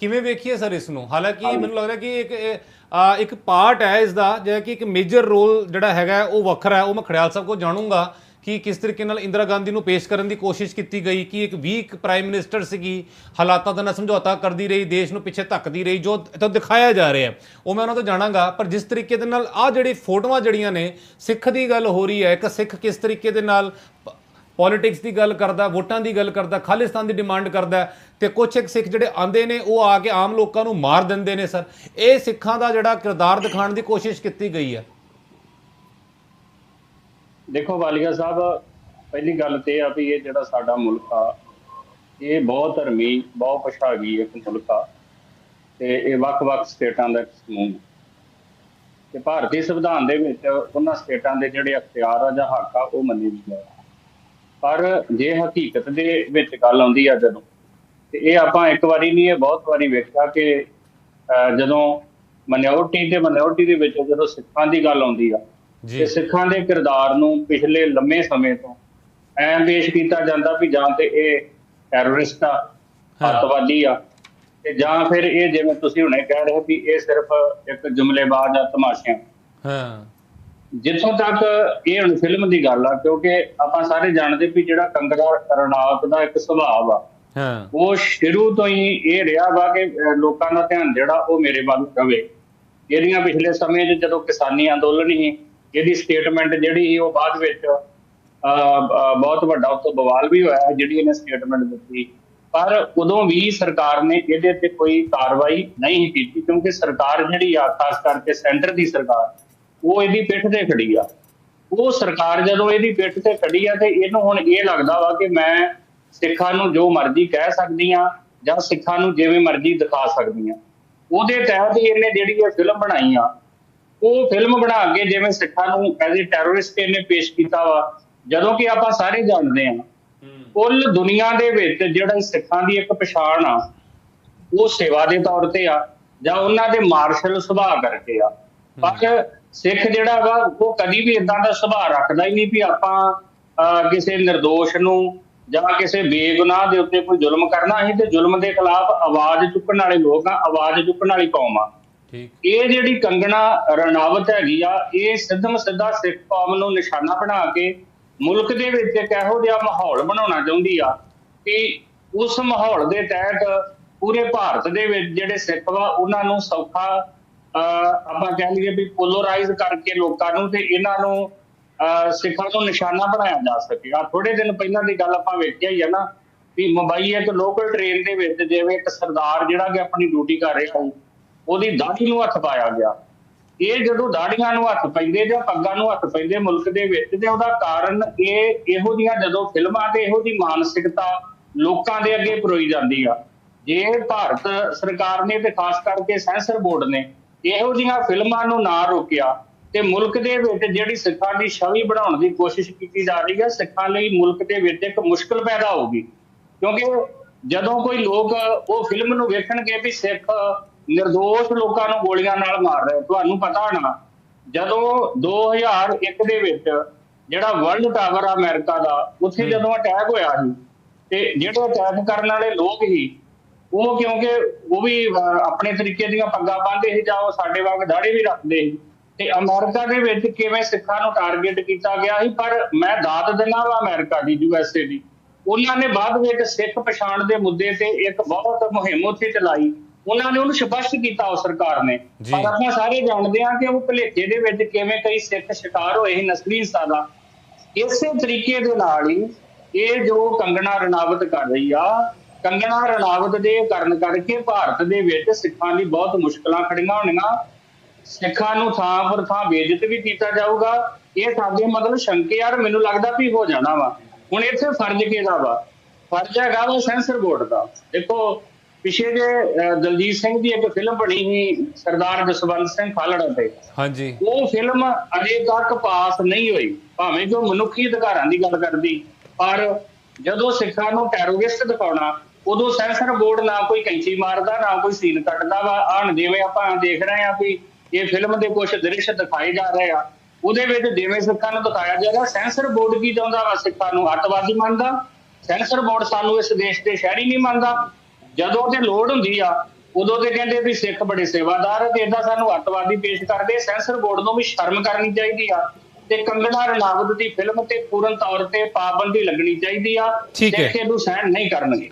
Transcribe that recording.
ਕਿਵੇਂ ਵੇਖੀਏ ਸਰ ਇਸ ਨੂੰ ਹਾਲਾਂਕਿ ਮੈਨੂੰ ਲੱਗਦਾ ਕਿ ਇੱਕ ਇੱਕ ਪਾਰਟ ਹੈ ਇਸ ਦਾ ਜਿਹੜਾ ਕਿ ਇੱਕ ਮੇਜਰ ਰੋਲ ਜਿਹੜਾ ਹੈਗਾ ਉਹ ਵੱਖਰਾ ਹੈ। ਉਹ ਮੈਂ ਖੜਿਆਲ ਸਾਹਿਬ ਕੋਲ ਜਾਣੂੰਗਾ ਕਿ ਕਿਸ ਤਰੀਕੇ ਨਾਲ ਇੰਦਰਾ ਗਾਂਧੀ ਨੂੰ ਪੇਸ਼ ਕਰਨ ਦੀ ਕੋਸ਼ਿਸ਼ ਕੀਤੀ ਗਈ ਕਿ ਇੱਕ ਵੀਕ ਪ੍ਰਾਈਮ ਮਿਨਿਸਟਰ ਸੀਗੀ ਹਾਲਾਤਾਂ ਦਾ ਨਾਲ ਸਮਝੌਤਾ ਕਰਦੀ ਰਹੀ ਦੇਸ਼ ਨੂੰ ਪਿੱਛੇ ਧੱਕਦੀ ਰਹੀ ਜੋ ਤਾਂ ਦਿਖਾਇਆ ਜਾ ਰਿਹਾ ਉਹ ਮੈਂ ਉਹਨਾਂ ਤੋਂ ਜਾਣਾਂਗਾ ਪਰ ਜਿਸ ਤਰੀਕੇ ਦੇ ਨਾਲ ਆ ਜਿਹੜੀ ਫੋਟੋਆਂ ਜਿਹੜੀਆਂ ਨੇ ਸਿੱਖ ਦੀ ਗੱਲ ਹੋ ਰਹੀ ਹੈ ਇੱਕ ਸਿੱਖ ਕਿਸ ਤਰੀਕੇ ਦੇ ਨਾਲ ਪੋਲਿਟਿਕਸ ਦੀ ਗੱਲ ਕਰਦਾ ਵੋਟਾਂ ਦੀ ਗੱਲ ਕਰਦਾ ਖਾਲਿਸਤਾਨ ਦੀ ਡਿਮਾਂਡ ਕਰਦਾ ਹੈ, ਤੇ ਕੁਝ ਇੱਕ ਸਿੱਖ ਜਿਹੜੇ ਆਂਦੇ ਨੇ ਉਹ ਆ ਕੇ ਆਮ ਲੋਕਾਂ ਨੂੰ ਮਾਰ ਦਿੰਦੇ ਨੇ ਸਰ। ਇਹ ਸਿੱਖਾਂ ਦਾ ਜਿਹੜਾ ਕਿਰਦਾਰ ਦਿਖਾਉਣ ਦੀ ਕੋਸ਼ਿਸ਼ ਕੀਤੀ ਗਈ ਹੈ। ਦੇਖੋ ਵਾਲੀਆ ਸਾਹਿਬ ਪਹਿਲੀ ਗੱਲ ਤੇ ਇਹ ਆ ਵੀ ਇਹ ਜਿਹੜਾ ਸਾਡਾ ਮੁਲਕ ਆ ਇਹ ਬਹੁਤ ਧਰਮੀ ਬਹੁਤ ਪਛਾਗੀ ਇੱਕ ਮੁਲਕ ਆ ਤੇ ਇਹ ਵੱਖ-ਵੱਖ ਸਟੇਟਾਂ ਦਾ ਇੱਕ ਸਮੂਹ ਤੇ ਭਾਰਤੀ ਸੰਵਿਧਾਨ ਦੇ ਵਿੱਚ ਉਹਨਾਂ ਸਟੇਟਾਂ ਦੇ ਜਿਹੜੇ ਅਖਤਿਆਰ ਆ ਜਾਂ ਹੱਕ ਆ ਉਹ ਮੰਨੇ ਵੀ ਗਏ ਪਰ ਜੇ ਹਕੀਕਤ ਦੇ ਵਿੱਚ ਗੱਲ ਆਉਂਦੀ ਆ ਜਦੋਂ ਤੇ ਇਹ ਆਪਾਂ ਇੱਕ ਵਾਰੀ ਨਹੀਂ ਇਹ ਬਹੁਤ ਵਾਰੀ ਵੇਖਿਆ ਕਿ ਜਦੋਂ ਮਨਿਓਰਟੀ ਤੇ ਮਨਿਓਰਟੀ ਦੇ ਵਿੱਚ ਜਦੋਂ ਸਿੱਖਾਂ ਦੀ ਗੱਲ ਆਉਂਦੀ ਆ ਤੇ ਸਿੱਖਾਂ ਦੇ ਕਿਰਦਾਰ ਨੂੰ ਪਿਛਲੇ ਲੰਮੇ ਸਮੇਂ ਤੋਂ ਐਂ ਪੇਸ਼ ਕੀਤਾ ਜਾਂਦਾ ਵੀ ਜਾਂ ਤੇ ਇਹ ਟੈਰਰਿਸਟ ਆ ਹਾਂ। ਅੱਤਵਾਦੀ ਆ ਤੇ ਜਾਂ ਫਿਰ ਇਹ ਜਿਵੇਂ ਤੁਸੀਂ ਹੁਣੇ ਕਹਿ ਰਹੇ ਵੀ ਇਹ ਸਿਰਫ ਇੱਕ ਜੁਮਲੇਬਾਜ਼ ਆ ਤਮਾਸ਼ਿਆਂ। ਹਾਂ। ਜਿੱਥੋਂ ਤੱਕ ਇਹ ਹੁਣ ਫਿਲਮ ਦੀ ਗੱਲ ਆ ਕਿਉਂਕਿ ਆਪਾਂ ਸਾਰੇ ਜਾਣਦੇ ਵੀ ਜਿਹੜਾ ਕੰਗੜਾ ਰਣਾਵਤ ਦਾ ਇੱਕ ਸੁਭਾਅ ਆ ਹਾਂ। ਉਹ ਸ਼ੁਰੂ ਤੋਂ ਹੀ ਇਹ ਰਿਹਾ ਵਾ ਕਿ ਲੋਕਾਂ ਦਾ ਧਿਆਨ ਜਿਹੜਾ ਉਹ ਮੇਰੇ ਵੱਲ ਰਵੇ। ਇਹਦੀਆਂ ਪਿਛਲੇ ਸਮੇਂ 'ਚ ਜਦੋਂ ਕਿਸਾਨੀ ਅੰਦੋਲਨ ਸੀ ਇਹਦੀ ਸਟੇਟਮੈਂਟ ਜਿਹੜੀ ਸੀ ਉਹ ਬਾਅਦ ਵਿੱਚ ਬਹੁਤ ਵੱਡਾ ਉੱਤੇ ਬਵਾਲ ਵੀ ਹੋਇਆ ਜਿਹੜੀ ਇਹਨੇ ਸਟੇਟਮੈਂਟ ਦਿੱਤੀ। ਪਰ ਉਦੋਂ ਵੀ ਸਰਕਾਰ ਨੇ ਇਹਦੇ ਤੇ ਕੋਈ ਕਾਰਵਾਈ ਨਹੀਂ ਕੀਤੀ ਕਿਉਂਕਿ ਸਰਕਾਰ ਜਿਹੜੀ ਆ ਖਾਸ ਕਰਕੇ ਸੈਂਟਰ ਦੀ ਸਰਕਾਰ ਉਹ ਇਹਦੀ ਪਿੱਠ ਤੇ ਖੜੀ ਆ। ਉਹ ਸਰਕਾਰ ਜਦੋਂ ਇਹਦੀ ਪਿੱਠ ਤੇ ਖੜੀ ਆ ਤੇ ਇਹਨੂੰ ਹੁਣ ਇਹ ਲੱਗਦਾ ਵਾ ਕਿ ਮੈਂ ਸਿੱਖਾਂ ਨੂੰ ਜੋ ਮਰਜ਼ੀ ਕਹਿ ਸਕਦੀ ਆ ਜਾਂ ਸਿੱਖਾਂ ਨੂੰ ਜਿਵੇਂ ਮਰਜ਼ੀ ਦਿਖਾ ਸਕਦੀ ਆ। ਉਹਦੇ ਤਹਿਤ ਇਹਨੇ ਜਿਹੜੀ ਇਹ ਫਿਲਮ ਬਣਾਈ ਆ, ਉਹ ਫਿਲਮ ਬਣਾ ਕੇ ਜਿਵੇਂ ਸਿੱਖਾਂ ਨੂੰ ਐਜ਼ ਅ ਟੈਰਰਿਸਟ ਇਹਨੇ ਪੇਸ਼ ਕੀਤਾ ਵਾ, ਜਦੋਂ ਕਿ ਆਪਾਂ ਸਾਰੇ ਜਾਣਦੇ ਆ, ਕੁੱਲ ਦੁਨੀਆ ਦੇ ਵਿੱਚ ਜਿਹੜਾ ਸਿੱਖਾਂ ਦੀ ਇੱਕ ਪਛਾਣ ਆ, ਉਹ ਸੇਵਾ ਦੇ ਤੌਰ ਤੇ ਆ ਜਾਂ ਉਹਨਾਂ ਦੇ ਮਾਰਸ਼ਲ ਸੁਭਾਅ ਕਰਕੇ ਆ। ਪਰ ਸਿੱਖ ਜਿਹੜਾ ਵਾ ਉਹ ਕਦੀ ਵੀ ਇਦਾਂ ਦਾ ਸੁਭਾਅ ਰੱਖਦਾ ਹੀ ਨਹੀਂ ਵੀ ਆਪਾਂ ਕਿਸੇ નિર્ਦੋਸ਼ ਨੂੰ ਜਾਂ ਕਿਸੇ ਬੇਗੁਨਾਹ ਦੇ ਉੱਤੇ ਕੋਈ ਜ਼ੁਲਮ ਕਰਨਾ ਅਸੀਂ ਤੇ ਜ਼ੁਲਮ ਦੇ ਖਿਲਾਫ ਆਵਾਜ਼ ਚੁੱਕਣ ਵਾਲੇ ਲੋਕ ਆ ਆਵਾਜ਼ ਚੁੱਕਣ ਵਾਲੀ ਕੌਮ ਆ। ਠੀਕ। ਇਹ ਜਿਹੜੀ ਕੰਗਣਾ ਰਣਾਵਤ ਹੈਗੀ ਆ ਇਹ ਸਿੱਧਮ ਸਿੱਧਾ ਸਿੱਖ ਕੌਮ ਨੂੰ ਨਿਸ਼ਾਨਾ ਬਣਾ ਕੇ ਮੁਲਕ ਦੇ ਵਿੱਚ ਇੱਕ ਇਹੋ ਜਿਹਾ ਮਾਹੌਲ ਬਣਾਉਣਾ ਚਾਹੁੰਦੀ ਆ ਕਿ ਉਸ ਮਾਹੌਲ ਦੇ ਤਹਿਤ ਪੂਰੇ ਭਾਰਤ ਦੇ ਵਿੱਚ ਜਿਹੜੇ ਸਿੱਖ ਵਾ ਉਹਨਾਂ ਨੂੰ ਸੌਖਾ ਆਪਾਂ ਕਹਿ ਲਈਏ ਵੀ ਪੋਲਰਾਈਜ਼ ਕਰਕੇ ਲੋਕਾਂ ਨੂੰ ਤੇ ਇਹਨਾਂ ਨੂੰ ਸਿੱਖਾਂ ਨੂੰ ਨਿਸ਼ਾਨਾ ਬਣਾਇਆ ਜਾ ਸਕੇ। ਥੋੜੇ ਦਿਨ ਪਹਿਲਾਂ ਦੀ ਗੱਲ ਆਪਾਂ ਵੇਖਿਆ ਹੀ ਆ ਨਾ ਵੀ ਮੁੰਬਈ ਇੱਕ ਲੋਕਲ ਟ੍ਰੇਨ ਦੇ ਵਿੱਚ ਜਿਵੇਂ ਇੱਕ ਸਰਦਾਰ ਜਿਹੜਾ ਕਿ ਆਪਣੀ ਡਿਊਟੀ ਕਰ ਰਿਹਾ ਸੀ, ਉਹਦੀ ਦਾੜੀ ਨੂੰ ਹੱਥ ਪਾਇਆ ਗਿਆ। ਇਹ ਜਦੋਂ ਦਾੜੀਆਂ ਨੂੰ ਹੱਥ ਪੈਂਦੇ ਜਾਂ ਪੱਗਾਂ ਨੂੰ ਹੱਥ ਪੈਂਦੇ ਮੁਲਕ ਦੇ ਵਿੱਚ ਤੇ ਉਹਦਾ ਕਾਰਨ ਇਹ ਇਹੋ ਜਿਹੀਆਂ ਜਦੋਂ ਫਿਲਮਾਂ ਤੇ ਇਹੋ ਜੀ ਮਾਨਸਿਕਤਾ ਲੋਕਾਂ ਦੇ ਅੱਗੇ ਪਰੋਈ ਜਾਂਦੀ ਆ। ਜੇ ਭਾਰਤ ਸਰਕਾਰ ਨੇ ਤੇ ਖਾਸ ਕਰਕੇ ਸੈਂਸਰ ਬੋਰਡ ਨੇ ਇਹੋ ਜਿਹੀਆਂ ਫਿਲਮਾਂ ਨੂੰ ਨਾ ਰੋਕਿਆ ਤੇ ਮੁਲਕ ਦੇ ਵਿੱਚ ਜਿਹੜੀ ਸਿੱਖਾਂ ਦੀ ਛਵੀ ਬਣਾਉਣ ਦੀ ਕੋਸ਼ਿਸ਼ ਕੀਤੀ ਜਾ ਰਹੀ ਹੈ ਸਿੱਖਾਂ ਲਈ ਮੁਲਕ ਦੇ ਵਿੱਚ ਇੱਕ ਮੁਸ਼ਕਲ ਪੈਦਾ ਹੋਊਗੀ। ਕਿਉਂਕਿ ਜਦੋਂ ਕੋਈ ਲੋਕ ਉਹ ਫਿਲਮ ਨੂੰ ਵੇਖਣਗੇ ਵੀ ਸਿੱਖ નિર્ਦੋਸ਼ ਲੋਕਾਂ ਨੂੰ ਗੋਲੀਆਂ ਨਾਲ ਮਾਰ ਰਹੇ ਤੁਹਾਨੂੰ ਪਤਾ ਹੋਣਾ ਜਦੋਂ 2001 ਦੇ ਵਿੱਚ ਜਿਹੜਾ ਵਰਲਡ ਟਾਵਰ ਆ ਅਮਰੀਕਾ ਦਾ ਉੱਥੇ ਜਦੋਂ ਅਟੈਕ ਹੋਇਆ ਸੀ ਤੇ ਜਿਹੜੇ ਅਟੈਕ ਕਰਨ ਵਾਲੇ ਲੋਕ ਸੀ ਉਹ ਕਿਉਂਕਿ ਉਹ ਵੀ ਆਪਣੇ ਤਰੀਕੇ ਦੀਆਂ ਪੱਗਾਂ ਬੰਨ੍ਹਦੇ ਸੀ ਜਾਂ ਉਹ ਸਾਡੇ ਵਾਂਗ ਦਾੜੀ ਵੀ ਰੱਖਦੇ ਸੀ। ਤੇ ਅਮਰੀਕਾ ਦੇ ਵਿੱਚ ਕਿਵੇਂ ਸਿੱਖਾਂ ਨੂੰ ਟਾਰਗੇਟ ਕੀਤਾ ਗਿਆ ਸੀ ਪਰ ਮੈਂ ਦਾਤ ਦਿੰਦਾ ਵਾ ਅਮਰੀਕਾ ਦੀ ਯੂਐਸਏ ਦੀ। ਉਹਨਾਂ ਨੇ ਬਾਅਦ ਵਿੱਚ ਸਿੱਖ ਪਛਾਣ ਦੇ ਮੁੱਦੇ ਤੇ ਇੱਕ ਬਹੁਤ ਮੁਹਿੰਮ ਉੱਥੇ ਚਲਾਈ। ਉਹਨਾਂ ਨੇ ਉਹਨੂੰ ਸਪਸ਼ਟ ਕੀਤਾ ਉਹ ਸਰਕਾਰ ਨੇ। ਪਰ ਆਪਾਂ ਸਾਰੇ ਜਾਣਦੇ ਹਾਂ ਕਿ ਉਹ ਭਲੇਖੇ ਦੇ ਵਿੱਚ ਕਿਵੇਂ ਕਈ ਸਿੱਖ ਸ਼ਿਕਾਰ ਹੋਏ ਸੀ ਨਸਲੀ ਹਿੰਸਾ ਦਾ। ਇਸੇ ਤਰੀਕੇ ਦੇ ਨਾਲ ਹੀ ਇਹ ਜੋ ਕੰਗਣਾ ਰਣਾਵਤ ਕਰ ਰਹੀ ਆ ਕੰਗਣਾ ਰਣਾਵਤ ਦੇ ਕਰਨ ਕਰਕੇ ਭਾਰਤ ਦੇ ਵਿੱਚ ਸਿੱਖਾਂ ਦੀ ਬਹੁਤ ਮੁਸ਼ਕਲਾਂ ਖੜੀਆਂ ਹੋਣੀਆਂ। ਸਿੱਖਾਂ ਨੂੰ ਥਾਂ ਪਰ ਥਾਂ ਬੇਇੱਜ਼ਤ ਵੀ ਕੀਤਾ ਜਾਊਗਾ। ਇਹ ਸਾਡੇ ਮਤਲਬ ਸ਼ੰਕੇ ਯਾਰ ਮੈਨੂੰ ਲੱਗਦਾ ਵੀ ਹੋ ਜਾਣਾ ਵਾ। ਹੁਣ ਇੱਥੇ ਫਰਜ਼ ਕਿਹਦਾ ਵਾ? ਫਰਜ਼ ਹੈਗਾ ਵਾ ਸੈਂਸਰ ਬੋਰਡ ਦਾ। ਦੇਖੋ ਪਿਛੇ ਜੇ ਦਲਜੀਤ ਸਿੰਘ ਦੀ ਇੱਕ ਫਿਲਮ ਬਣੀ ਸੀ ਸਰਦਾਰ ਜਸਵੰਤ ਸਿੰਘ ਖਾਲੜਾ ਤੇ। ਹਾਂਜੀ। ਉਹ ਫਿਲਮ ਅਜੇ ਤੱਕ ਪਾਸ ਨਹੀਂ ਹੋਈ। ਭਾਵੇਂ ਜੋ ਮਨੁੱਖੀ ਅਧਿਕਾਰਾਂ ਦੀ ਗੱਲ ਕਰਦੀ ਪਰ ਜਦੋਂ ਸਿੱਖਾਂ ਨੂੰ ਟੈਰਰਿਸਟ ਦਿਖਾਉਣਾ ਉਦੋਂ ਸੈਂਸਰ ਬੋਰਡ ਨਾ ਕੋਈ ਕੈਂਚੀ ਮਾਰਦਾ ਨਾ ਕੋਈ ਸੀਨ ਕੱਟਦਾ ਵਾ। ਆਣ ਜਿਵੇਂ ਆਪਾਂ ਦੇਖ ਰਹੇ ਆ ਵੀ ਇਹ ਫਿਲਮ ਦੇ ਕੁਝ ਦ੍ਰਿਸ਼ ਦਿਖਾਏ ਜਾ ਰਹੇ ਆ। ਉਹਦੇ ਵਿੱਚ ਜਿਵੇਂ ਸਿੱਖਾਂ ਨੂੰ ਦਿਖਾਇਆ ਜਾ ਰਿਹਾ ਸੈਂਸਰ ਬੋਰਡ ਕੀ ਚਾਹੁੰਦਾ ਵਾ? ਸਿੱਖਾਂ ਨੂੰ ਅੱਤਵਾਦੀ ਮੰਨਦਾ। ਸੈਂਸਰ ਬੋਰਡ ਸਾਨੂੰ ਇਸ ਦੇਸ਼ ਦੇ ਸ਼ਹਿਰੀ ਨਹੀਂ ਮੰਨਦਾ। ਜਦੋਂ ਤੇ ਲੋੜ ਹੁੰਦੀ ਆ ਉਦੋਂ ਤੇ ਕਹਿੰਦੇ ਵੀ ਸਿੱਖ ਬੜੇ ਸੇਵਾਦਾਰ ਆ ਤੇ ਏਦਾਂ ਸਾਨੂੰ ਅੱਤਵਾਦੀ ਪੇਸ਼ ਕਰਦੇ। ਸੈਂਸਰ ਬੋਰਡ ਨੂੰ ਵੀ ਸ਼ਰਮ ਕਰਨੀ ਚਾਹੀਦੀ ਆ ਤੇ ਕੰਗਣਾ ਰਣਾਵਤ ਦੀ ਫਿਲਮ ਤੇ ਪੂਰਨ ਤੌਰ ਤੇ ਪਾਬੰਦੀ ਲੱਗਣੀ ਚਾਹੀਦੀ ਆ। ਹੈ। ਸਿੱਖ ਇਹਨੂੰ ਸਹਿਣ ਨਹੀਂ ਕਰਨਗੇ।